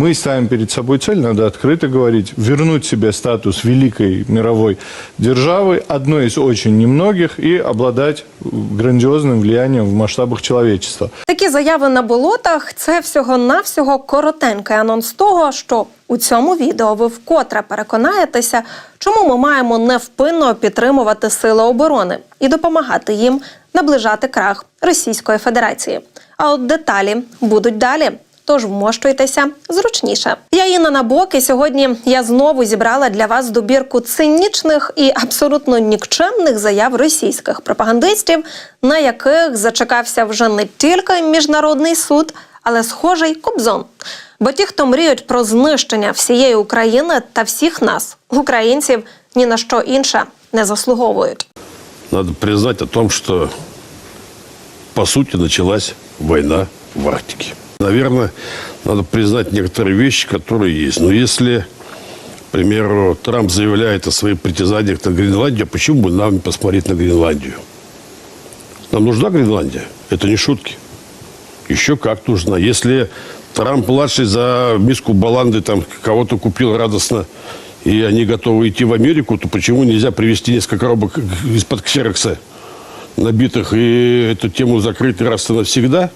Мы ставим перед собой цель, надо открыто говорить, вернуть себе статус великой мировой державы, одной из очень немногих, и обладать грандиозным влиянием в масштабах человечества. Такі заяви на болотах це всього-навсього коротенький анонс того, що у цьому відео ви вкотре переконаєтеся, чому ми маємо невпинно підтримувати сили оборони і допомагати їм наближати крах Російської Федерації. А от деталі будуть далі. Тож вмощуйтеся зручніше. Я Інна Набок, і сьогодні я знову зібрала для вас добірку цинічних і абсолютно нікчемних заяв російських пропагандистів, на яких зачекався вже не тільки міжнародний суд, але схожий Кобзон. Бо ті, хто мріють про знищення всієї України та всіх нас, українців, ні на що інше не заслуговують. Надо признать о том, что по сути началась война в Арктике. Наверное, надо признать некоторые вещи, которые есть. Но если, к примеру, Трамп заявляет о своих притязаниях на Гренландию, почему бы нам не посмотреть на Гренландию? Нам нужна Гренландия? Это не шутки. Еще как нужна. Если Трамп-младший за миску баланды там кого-то купил радостно, и они готовы идти в Америку, то почему нельзя привезти несколько коробок из-под ксерокса набитых и эту тему закрыть раз и навсегда?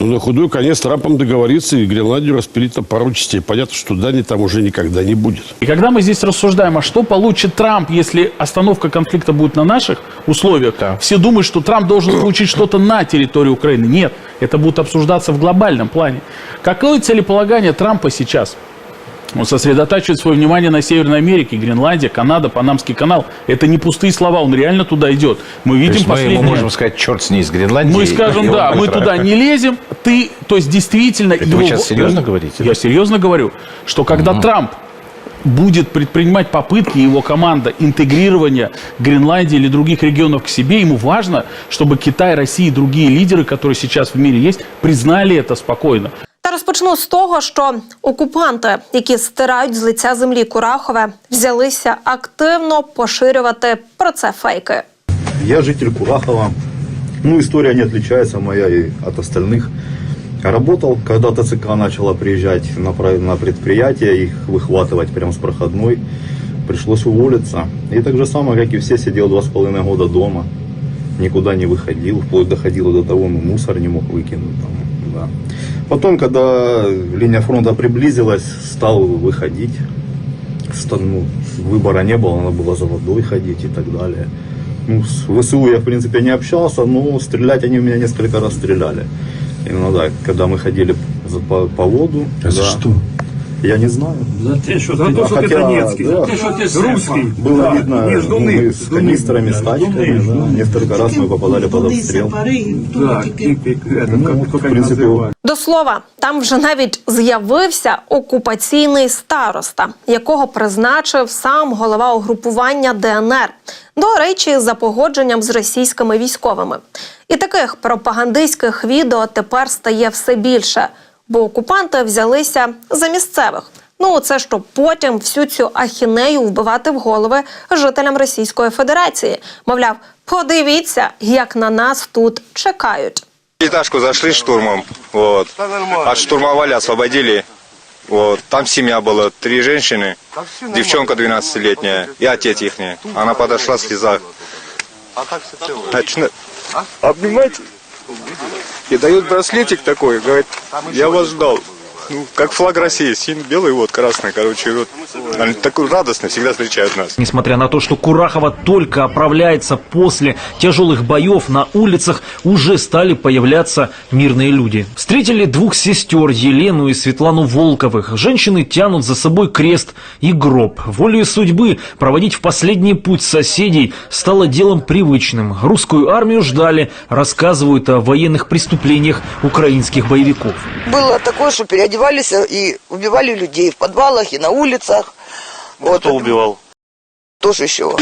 Ну, на худой конец Трампом договориться и Гренландию распилить на пару частей. Понятно, что Дани там уже никогда не будет. И когда мы здесь рассуждаем, а что получит Трамп, если остановка конфликта будет на наших условиях, все думают, что Трамп должен получить что-то на территории Украины. Нет, это будет обсуждаться в глобальном плане. Какое целеполагание Трампа сейчас? Он сосредотачивает свое внимание на Северной Америке, Гренландия, Канада, Панамский канал. Это не то слова, он реально туда идет. Мы То видим есть мы ему последние... можем сказать, черт с ней, с Гренландии. Мы скажем, да, мы туда не лезем. Ты, то есть действительно... Это вы сейчас серьезно говорите? Я серьезно говорю, что когда Трамп будет предпринимать попытки, его команда, интегрирования Гренландии или других регионов к себе, ему важно, чтобы Китай, Россия и другие лидеры, которые сейчас в мире есть, признали это спокойно. Та розпочну з того, що окупанти, які стирають з лиця землі Курахове, взялися активно поширювати про це фейки. Я житель Курахова. Ну, история не отличается моя и от остальных. Работал, когда ТЦК начала приезжать на, про- на предприятие, их выхватывать прямо с проходной. Пришлось уволиться. И так же самое, как и все, сидел два с половиной года дома. Никуда не выходил, вплоть доходило до того, ну, мусор не мог выкинуть. Там, да. Потом, когда линия фронта приблизилась, стал выходить. Ста- ну, выбора не было, надо было за водой ходить и так далее. Ну, с ВСУ я, в принципе, не общался, но стрелять они у меня несколько раз стреляли. Именно да, когда мы ходили по, по воду. А за да. что? Я не знаю. За те, що За ти, то, что ты хотя, донецкий, да, за те, що ти Русский. Было Да, видно ні, ну, ждуни, мы с ждуни. канистрами, с тачками. Да. Несколько раз мы попадали под обстрел. Да, тільки, Ну, как, вот, как в принципе, називають. До слова, там вже навіть з'явився окупаційний староста, якого призначив сам голова угрупування ДНР. До речі, за погодженням з російськими військовими. І таких пропагандистських відео тепер стає все більше, бо окупанти взялися за місцевих. Ну, це щоб потім всю цю ахінею вбивати в голови жителям Російської Федерації. Мовляв, подивіться, як на нас тут чекають. Этажку зашли штурмом, вот, отштурмовали, освободили. Вот, там семья была, три женщины, девчонка 12-летняя и отец их. Она подошла в слезах. Начина- Обнимать И дают браслетик такой, говорит, я вас ждал. Ну, как флаг России, син белый, вот красный, короче, вот. Они такой радостно всегда встречают нас. Несмотря на то, что Курахова только оправляется после тяжелых боев на улицах, уже стали появляться мирные люди. Встретили двух сестер Елену и Светлану Волковых. Женщины тянут за собой крест и гроб. Волею судьбы проводить в последний путь соседей стало делом привычным. Русскую армию ждали, рассказывают о военных преступлениях украинских боевиков. Было такое, что переодевались и убивали людей в подвалах и на улицах. Вот. Кто убивал? Тоже еще.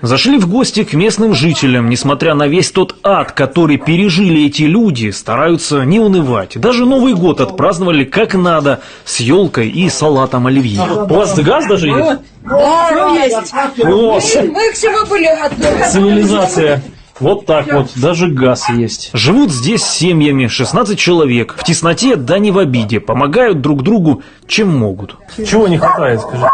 Зашли в гости к местным жителям. Несмотря на весь тот ад, который пережили эти люди, стараются не унывать. Даже Новый год отпраздновали как надо, с елкой и салатом оливье. У вас газ даже есть? Да, есть. Мы к всему были готовы. цивилизация. Вот так вот, даже газ есть. Живут здесь семьями, 16 человек. В тесноте, да не в обиде. Помогают друг другу, чем могут. Чего не хватает, скажи?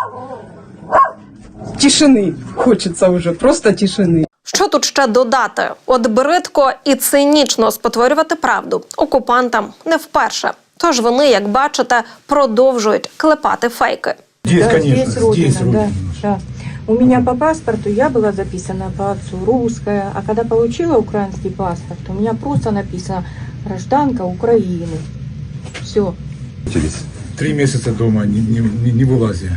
Тишины хочется уже, просто тишины. Що тут ще додати? От бридко і цинічно спотворювати правду окупантам не вперше. Тож вони, як бачите, продовжують клепати фейки. Здесь, Да, конечно, здесь родина, здесь родина. да, да. У меня по паспорту я была записана по отцу русская, а когда получила украинский паспорт, у меня просто написано гражданка Украины. Все, Три месяца дома, не, не, не, не вылазя.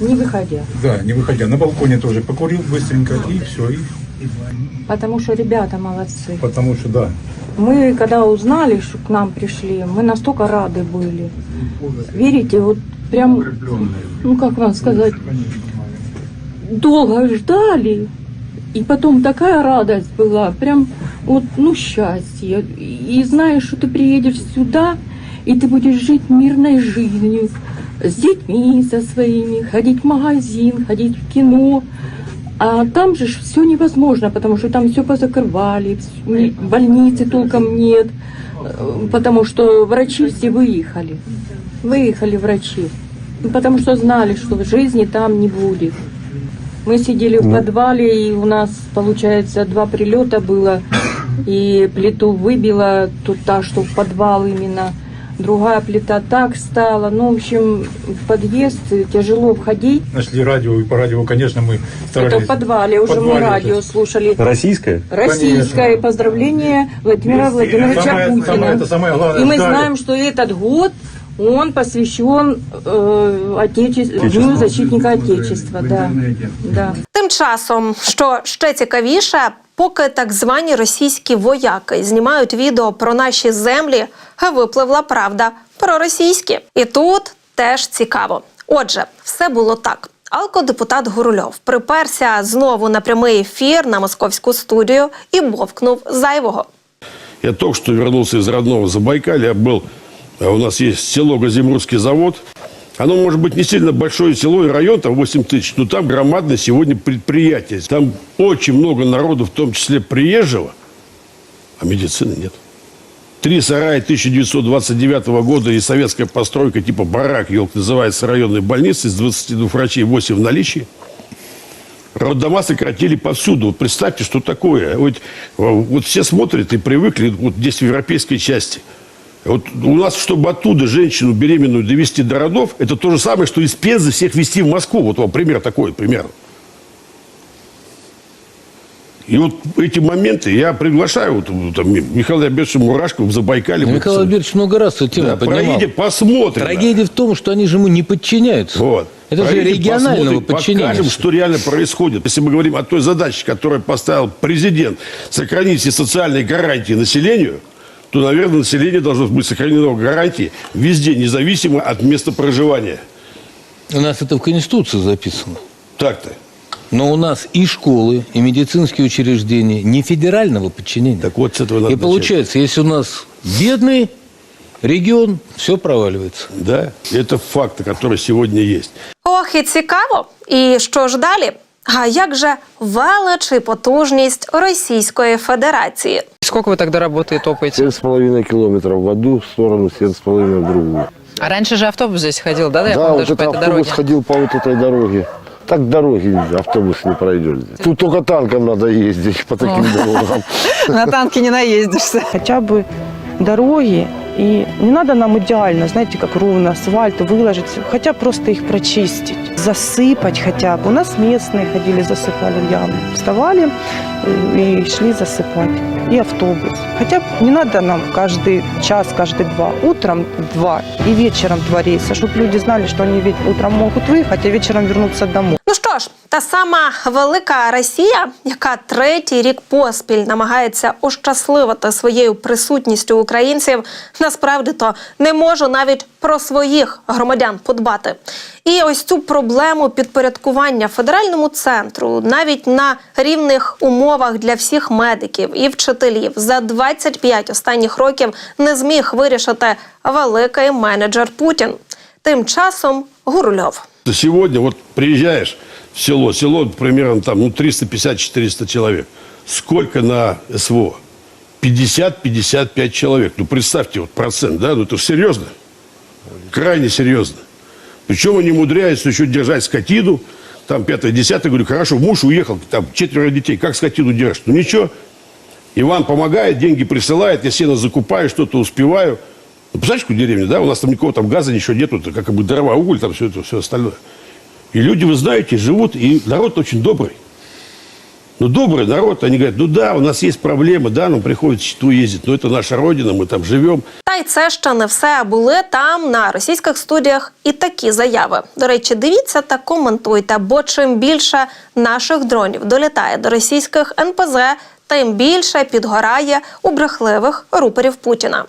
не выходя. Да, не выходя. На балконе тоже покурил быстренько и все. И, Потому что ребята молодцы. потому что, да, Мы, когда узнали, что к нам пришли, мы настолько рады были. Верите, вот прям, ну как вам сказать, долго ждали, и потом такая радость была, прям вот, ну, счастье. И знаешь, что ты приедешь сюда, и ты будешь жить мирной жизнью, с детьми со своими, ходить в магазин, ходить в кино. А там же все невозможно, потому что там все позакрывали, больницы толком нет, э, потому что врачи все выехали. Выехали врачи, потому что знали, что жизни там не будет. Мы сидели в подвале, и у нас, получается, два прилета было, и плиту выбила тут та, что в подвал именно. Другая плита так стала. Ну, в общем, в подъезд тяжело входить. нашли радио, и по радио, конечно, мы старались. Это в подвале уже мы подвале радио это. слушали. Российская? Российское Конечно. поздравление Владимира Владимировича Самое- Путина. самое- это самое главное, И мы ждали. знаем, что этот год он посвящен э, Отече- Дню защитника Отечества. Да. Да. Тим часом, що ще цікавіше, поки так звані російські вояки знімають відео про наші землі, випливла правда про російські. І тут теж цікаво. Отже, все було так. Алкодепутат Гурульов приперся знову на прямий ефір на московську студію і бовкнув зайвого. Я только что вернулся из родного Забайкалья. Был, а у нас есть село Газимурский завод. Оно может быть не сильно большое село и район, там 8 тысяч, но там громадное сегодня предприятие. Там очень много народу, в том числе приезжего, а медицины нет. Три сарая 1929 года и советская постройка типа барак, елк называется районной больницы, из 22 врачей 8 в наличии. Роддома сократили повсюду. Вот представьте, что такое. Вот, вот все смотрят и привыкли, вот здесь в европейской части. Вот у нас, чтобы оттуда женщину беременную довести до родов, это то же самое, что из Пензы всех везти в Москву. Вот вам пример такой, пример. И вот эти моменты я приглашаю вот, там, Михаила Альбертовича Мурашко в Забайкале. Михаил Альбертович много раз эту тему да, поднимал. проедете, посмотрим. Трагедия в том, что они же ему не подчиняются. Вот. Это же Проедем, регионального посмотрим, подчинения. Покажем, что реально происходит. Если мы говорим о той задаче, которую поставил президент, сохранить все социальные гарантии населению, то, наверное, население должно быть сохранено в гарантии везде, независимо от места проживания. У нас это в Конституции записано. Так-то. Но у нас и школы, и медицинские учреждения не федерального подчинения. Так вот, с этого надо и получается, если у нас бедный регион, все проваливается. начать. Да, это факты, которые сегодня есть. Ох, і цікаво. І що ж далі? А як же велич і потужність Російської Федерації? Сколько вы тогда работы топаете? 7,5 километров в одну сторону, 7,5 в другую. А раньше же автобус здесь ходил, да? да, вот это автобус ходил по вот этой дороге. Так дороги автобус не пройдет. здесь. Тут только танком надо ездить по таким дорогам. На танке не наездишься. хотя бы дороги. И не надо нам идеально, знаете, как ровно асфальт выложить, хотя просто их прочистить, засыпать хотя бы. У нас местные ходили, засыпали ямы. Вставали э, и шли засыпать. И автобус. Хотя не надо нам каждый час, каждый два. Утром два и вечером два рейса, чтобы люди знали, что они утром могут выехать, а вечером вернуться домой. Ну що ж, та сама велика Росія, яка третій рік поспіль намагається ощасливити своєю присутністю українців, насправді то не може навіть про своїх громадян подбати. І ось цю проблему підпорядкування федеральному центру навіть на рівних умовах для всіх медиків і вчителів за 25 останніх років не зміг вирішити великий менеджер Путін. Тим часом Гурульов. Сегодня вот приезжаешь в село. Село примерно там ну, 350-400 человек. Сколько на СВО? 50-55 человек. Ну, представьте, вот процент, да? Ну, это серьезно. Крайне серьезно. Причем они умудряются еще держать скотину. Там пятое, десятое. Говорю, хорошо, муж уехал, там четверо детей. Как скотину держишь? Ну, ничего. Иван помогает, деньги присылает, я сено закупаю, что-то успеваю. Ну, представляешь, какую деревню, да? У нас там никакого там газа ничего нету, это как бы дрова, уголь, там все это, все остальное. И люди, вы знаете, живут, и народ очень добрый. Ну, добрый народ, они говорят, ну да, у нас есть проблемы, да, нам приходится счету ездить, но это наша родина, мы там живем. Та й це ще не все. Були там на російських студіях і такі заяви. До речі, дивіться та коментуйте, бо чим більше наших дронів долітає до російських НПЗ, тим більше підгорає у брехливих рупорів Путіна.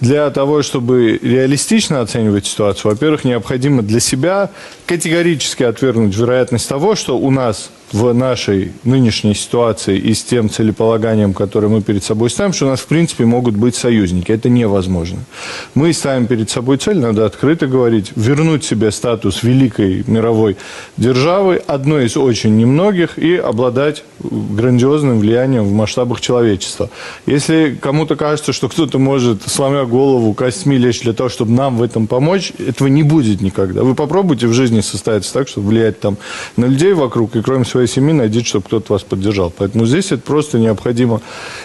Для того, чтобы реалистично оценивать ситуацию, во-первых, необходимо для себя категорически отвергнуть вероятность того, что у нас в нашей нынешней ситуации и с тем целеполаганием, которое мы перед собой ставим, что у нас, в принципе, могут быть союзники. Это невозможно. Мы ставим перед собой цель, надо открыто говорить, вернуть себе статус великой мировой державы, одной из очень немногих, и обладать грандиозным влиянием в масштабах человечества. Если кому-то кажется, что кто-то может, сломя голову, костьми лечь для того, чтобы нам в этом помочь, этого не будет никогда. Вы попробуйте в жизни состояться так, чтобы влиять там на людей вокруг, и кроме своей семьи найдите, чтобы кто-то вас поддержал. Поэтому здесь это просто необходимо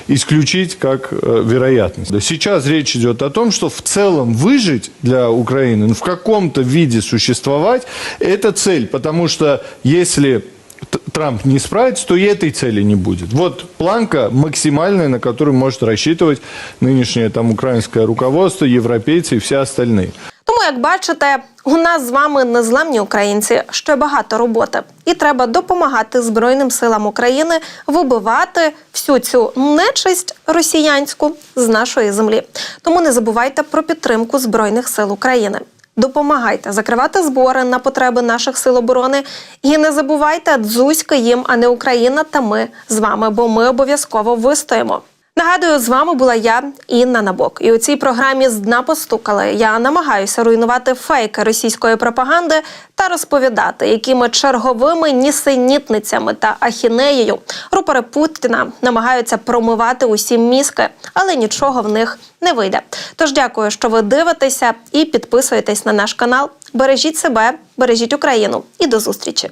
исключить как э, вероятность. Сейчас речь идет о том, что в целом выжить для Украины, ну, в каком-то виде существовать, это цель. Потому что если Трамп не справится, то и этой цели не будет. Вот планка максимальная, на которую может рассчитывать нынешнее там украинское руководство, европейцы и все остальные. Тому, як бачите, у нас з вами незламні українці, ще багато роботи, і треба допомагати Збройним силам України вибивати всю цю нечисть росіянську з нашої землі. Тому не забувайте про підтримку Збройних сил України. Допомагайте закривати збори на потреби наших сил оборони. І не забувайте дзузьки їм, а не Україна та ми з вами, бо ми обов'язково вистоїмо. Нагадую, з вами була я, Інна Набок. І у цій програмі з дна постукали. Я намагаюся руйнувати фейки російської пропаганди та розповідати, якими черговими нісенітницями та ахінеєю рупори Путіна намагаються промивати усі мізки, але нічого в них не вийде. Тож дякую, що ви дивитеся і підписуєтесь на наш канал. Бережіть себе, бережіть Україну і до зустрічі.